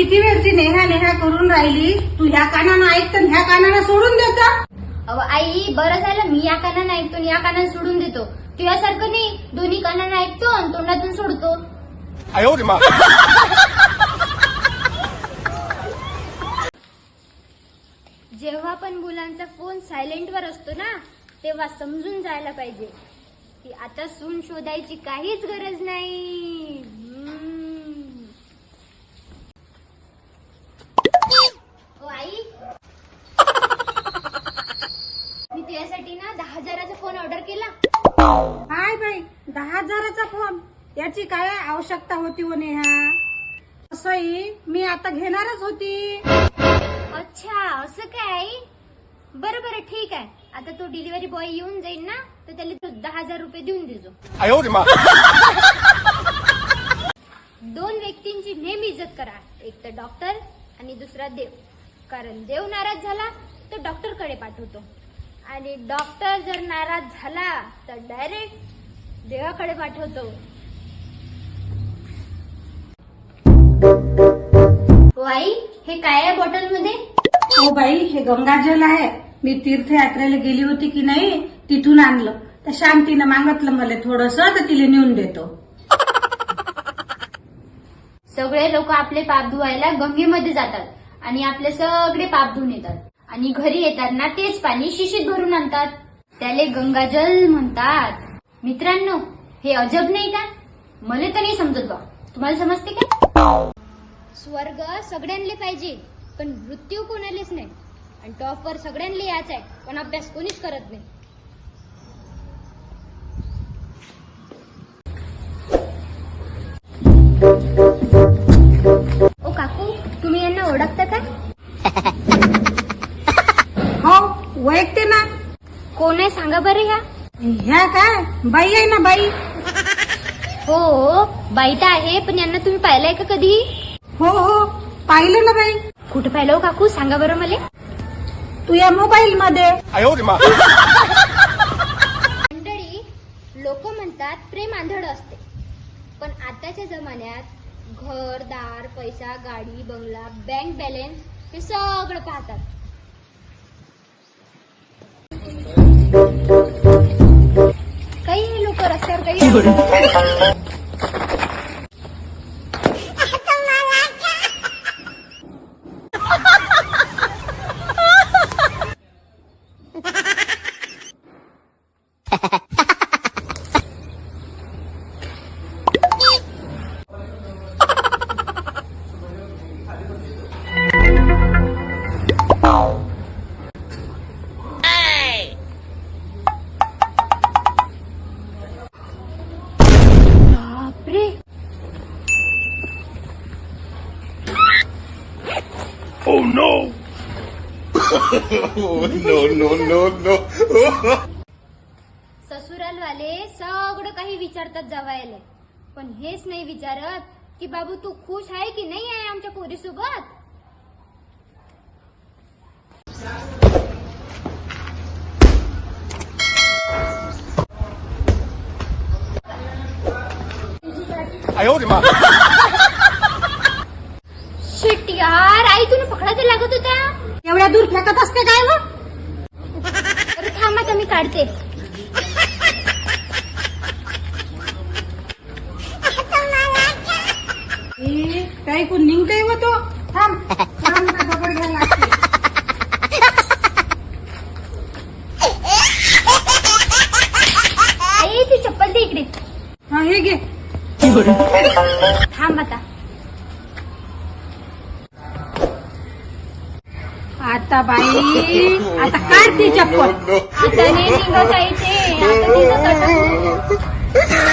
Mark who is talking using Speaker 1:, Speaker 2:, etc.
Speaker 1: किती वेळची नेहा नेहा करून राहिली? तू ह्या कानानं ऐकतं ह्या कानानं सोडून देता
Speaker 2: अहो आई बरं झालं. मी या कानानं ऐकतो या कानानं सोडून देतो. तुझ्यासारखं नाही. दोन्ही कानानं ऐकतो आणि तोंडातून सोडतो. जेव्हा पण मुलांचा फोन सायलेंटवर असतो ना तेव्हा समजून जायला पाहिजे की आता सून शोधायची काहीच गरज नाही. हजाराचा फोन
Speaker 1: याची काय आवश्यकता होती हो नेहा असही मी आता घेणारच होती.
Speaker 2: अच्छा असं काय? बर बर ठीक आहे. आता तो डिलिव्हरी बॉय येऊन जाईल ना तर त्याला तू दहा हजार रुपये देऊन देजो दोन व्यक्तींची नेहमी इज्जत करा. एक तर डॉक्टर आणि दुसरा देव. कारण देव नाराज झाला तर डॉक्टरकडे पाठवतो. आणि डॉक्टर जर नाराज झाला तर डायरेक्ट देवाकडे पाठवतो. आई हे काय आहे बॉटलमध्ये
Speaker 1: हो बाई हे गंगाजल आहे. मी तीर्थयात्रेला गेली होती की नाही तिथून आणलं. तर शांतीनं मागितलं मला थोडस तर तिला नेऊन देतो.
Speaker 2: सगळे लोक आपले पाप धुवायला गंगेमध्ये जातात आणि आपले सगळे पाप धुवून येतात. आणि घरी येतात ना तेच पाणी शिशीत भरून आणतात. त्याले गंगाजल म्हणतात. मित्रांनो हे अजब नाही का? मला तर नाही समजत बा. तुम्हाला समजते का? स्वर्ग सगळ्यांना पाहिजे पण मृत्यू कोणालाच नाही. आणि टॉपवर सगळ्यांना याच आहे पण अभ्यास कोणीच करत नाही. ओ काकू तुम्ही यांना ओळखता का?
Speaker 1: हो ओळखते ना.
Speaker 2: कोण आहे? सांगा बरं ह्या.
Speaker 1: ह्या काय? बाई आहे ना बाई?
Speaker 2: हो, हो बाई तर आहे पण यांना तुम्ही पाहिलंय का कधी?
Speaker 1: हो हो पाहिलं ना बाई.
Speaker 2: कुठं पाहिलं हो काकू? सांगा बरं मला.
Speaker 1: तू या मोबाईल मध्ये.
Speaker 2: मंडळी लोक म्हणतात प्रेम आंधळ असते. पण आताच्या जमान्यात घर दार पैसा गाडी बंगला बँक बॅलन्स हे सगळं पाहतात. लोक रस्त्यावर
Speaker 3: Oh no! no, no, no, no.
Speaker 2: ससुरालवाले सगळं काही विचारतात जवायले पण हेच नाही विचारत की बाबू तू खुश आहे की नाही आहे आमच्या पोरीसोबत शिट यार आई तुला पकडायला लागत होता.
Speaker 1: एवढ्या दूर फेकत असते काय मग?
Speaker 2: अरे थांब आता मी काढते.
Speaker 1: काही कोण निघतंय व तो? थांब दगड घ्यायला लागते.
Speaker 2: आई ती चप्पल दे इकडे.
Speaker 1: हा हे घे.
Speaker 2: थांब आता.
Speaker 1: आता बाई आता काढ ती चप्पल!
Speaker 2: आता नाही निघत आहे ते आता तिथंच अटकू.